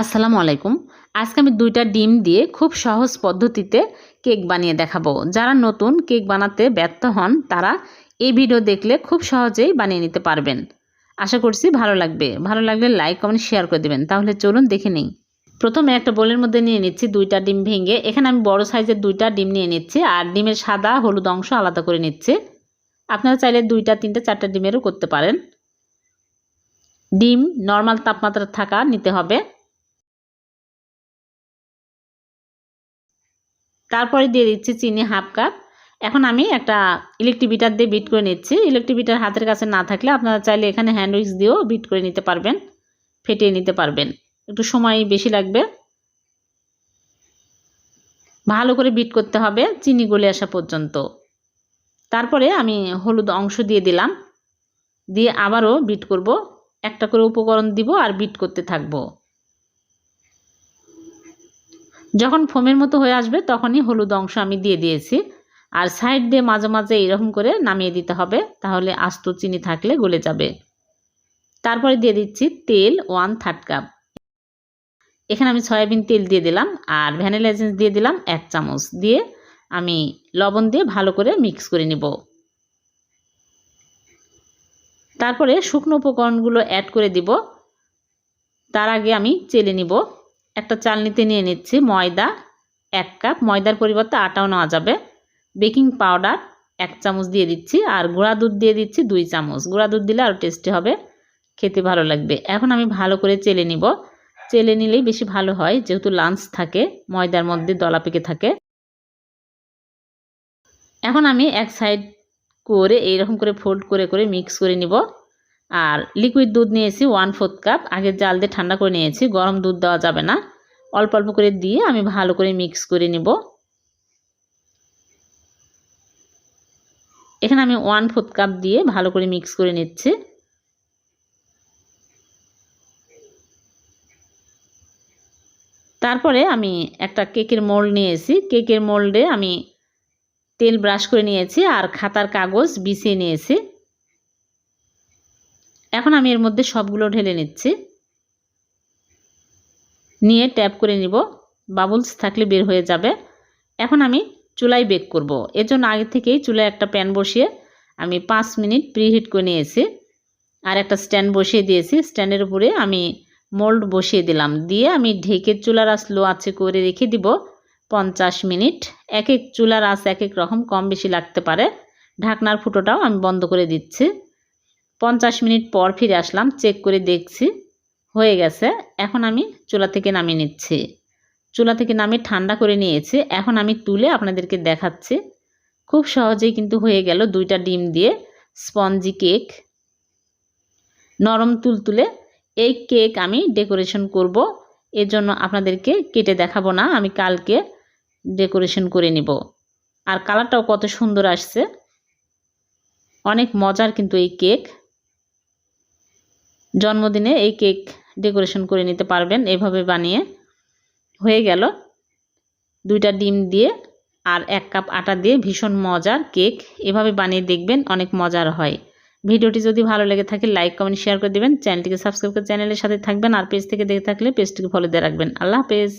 আসসালামু আলাইকুম। আজকে আমি দুইটা ডিম দিয়ে খুব সহজ পদ্ধতিতে কেক বানিয়ে দেখাবো। যারা নতুন কেক বানাতে ব্যর্থ হন, তারা এই ভিডিও দেখলে খুব সহজেই বানিয়ে নিতে পারবেন। আশা করছি ভালো লাগবে। ভালো লাগলে লাইক, কমেন্ট, শেয়ার করে দেবেন। তাহলে চলুন দেখে নিই। প্রথমে একটা বোলের মধ্যে নিয়ে নিচ্ছি দুইটা ডিম ভেঙে। এখানে আমি বড় সাইজের দুইটা ডিম নিয়ে নিচ্ছি আর ডিমের সাদা হলুদ অংশ আলাদা করে নিচ্ছি। আপনারা চাইলে দুইটা, তিনটা, চারটা ডিমেরও করতে পারেন। ডিম নর্মাল তাপমাত্রা থাকা নিতে হবে। তারপরে দিয়ে দিচ্ছি চিনি হাফ কাপ। এখন আমি একটা ইলেকট্রিক বিটার দিয়ে বিট করে নিচ্ছি। ইলেকট্রিক বিটার হাতের কাছে না থাকলে আপনারা চাইলে এখানে হ্যান্ড উইক্স দিয়েও বিট করে নিতে পারবেন, ফেটিয়ে নিতে পারবেন। একটু সময় বেশি লাগবে। ভালো করে বিট করতে হবে, চিনি গলে আসা পর্যন্ত। তারপরে আমি হলুদ অংশ দিয়ে দিলাম। দিয়ে আবারও বিট করব। একটা করে উপকরণ দিব আর বিট করতে থাকব। যখন ফোমের মতো হয়ে আসবে, তখনই হলুদ অংশ আমি দিয়ে দিয়েছি। আর সাইড দিয়ে মাঝে মাঝে এরকম করে নামিয়ে দিতে হবে, তাহলে আস্ত চিনি থাকলে গলে যাবে। তারপরে দিয়ে দিচ্ছি তেল ওয়ান থার্ড কাপ। এখানে আমি সয়াবিন তেল দিয়ে দিলাম আর ভ্যানিলা এসেন্স দিয়ে দিলাম এক চামচ। দিয়ে আমি লবণ দিয়ে ভালো করে মিক্স করে নেব। তারপরে শুকনো উপকরণগুলো অ্যাড করে দিব। তার আগে আমি চেলে নিব। একটা চালনিতে নিয়ে নিচ্ছি। ময়দা এক কাপ। ময়দার পরিবর্তে আটাও নেওয়া যাবে। বেকিং পাউডার এক চামচ দিয়ে দিচ্ছি। আর গুঁড়া দুধ দিয়ে দিচ্ছি দুই চামচ। গুঁড়া দুধ দিলে আরও টেস্টি হবে। খেতে ভালো লাগবে। এখন আমি ভালো করে চেলে নিব। চেলে নিলেই বেশি ভালো হয়। যেহেতু লাঞ্চ থাকে, ময়দার মধ্যে দলা পেকে থাকে। এখন আমি এক সাইড করে এইরকম করে ফোল্ড করে করে মিক্স করে নিব। আর লিকুইড দুধ নিয়েছি ওয়ান ফোর্থ কাপ আগে জাল দিয়ে ঠান্ডা করে নিয়েছি, গরম দুধ দেওয়া যাবে না। অল্প অল্প করে দিয়ে আমি ভালো করে মিক্স করে নিব। এখানে আমি ওয়ান ফোর্থ কাপ দিয়ে ভালো করে মিক্স করে নিচ্ছি। তারপরে আমি একটা কেকের মোল্ড নিয়েছি। কেকের মোল্ডে আমি তেল ব্রাশ করে নিয়েছি আর খাতার কাগজ বিছিয়ে নিয়েছি। এখন আমি এর মধ্যে সবগুলো ঢেলে নিচ্ছি। নিয়ে ট্যাপ করে নিব। বাবলস থাকলে বের হয়ে যাবে। এখন আমি চুলায় বেক করব। এর জন্য আগে থেকেই চুলায় একটা প্যান বসিয়ে আমি পাঁচ মিনিট প্রিহিট করে নিয়েছি। আর একটা স্ট্যান্ড বসিয়ে দিয়েছি। স্ট্যান্ডের উপরে আমি মোল্ড বসিয়ে দিলাম। দিয়ে আমি ঢেকে চুলার আঁচ লো আছে করে রেখে দিব পঞ্চাশ মিনিট। এক এক চুলার আঁচ এক এক রকম কম বেশি লাগতে পারে। ঢাকনার ফুটোটাও আমি বন্ধ করে দিচ্ছি। পঞ্চাশ মিনিট পর ফিরে আসলাম, চেক করে দেখছি হয়ে গেছে। এখন আমি চুলা থেকে নামিয়ে নিচ্ছি। চুলা থেকে নামিয়ে ঠান্ডা করে নিয়েছি। এখন আমি তুলে আপনাদেরকে দেখাচ্ছি। খুব সহজেই কিন্তু হয়ে গেল দুইটা ডিম দিয়ে স্পঞ্জি কেক। নরম তুলতুলে এই কেক আমি ডেকোরেশন করব। এর জন্য আপনাদেরকে কেটে দেখাবো না, আমি কালকে ডেকোরেশন করে নিব। আর কালারটাও কত সুন্দর আসছে। অনেক মজার কিন্তু এই কেক। জন্মদিনে এই কেক ডেকোরেশন করে নিতে পারবেন। এভাবে বানিয়ে হয়ে গেল। দুইটা ডিম দিয়ে আর এক কাপ আটা দিয়ে ভীষণ মজার কেক। এভাবে বানিয়ে দেখবেন অনেক মজার হয়। ভিডিওটি যদি ভালো লেগে থাকে, লাইক, কমেন্ট, শেয়ার করে দেবেন। চ্যানেলটিকে সাবস্ক্রাইব করে চ্যানেলের সাথে থাকবেন। আর পেজ থেকে দেখে থাকলে পেজটিকে ফলো দিয়ে রাখবেন। আল্লাহ হাফেজ।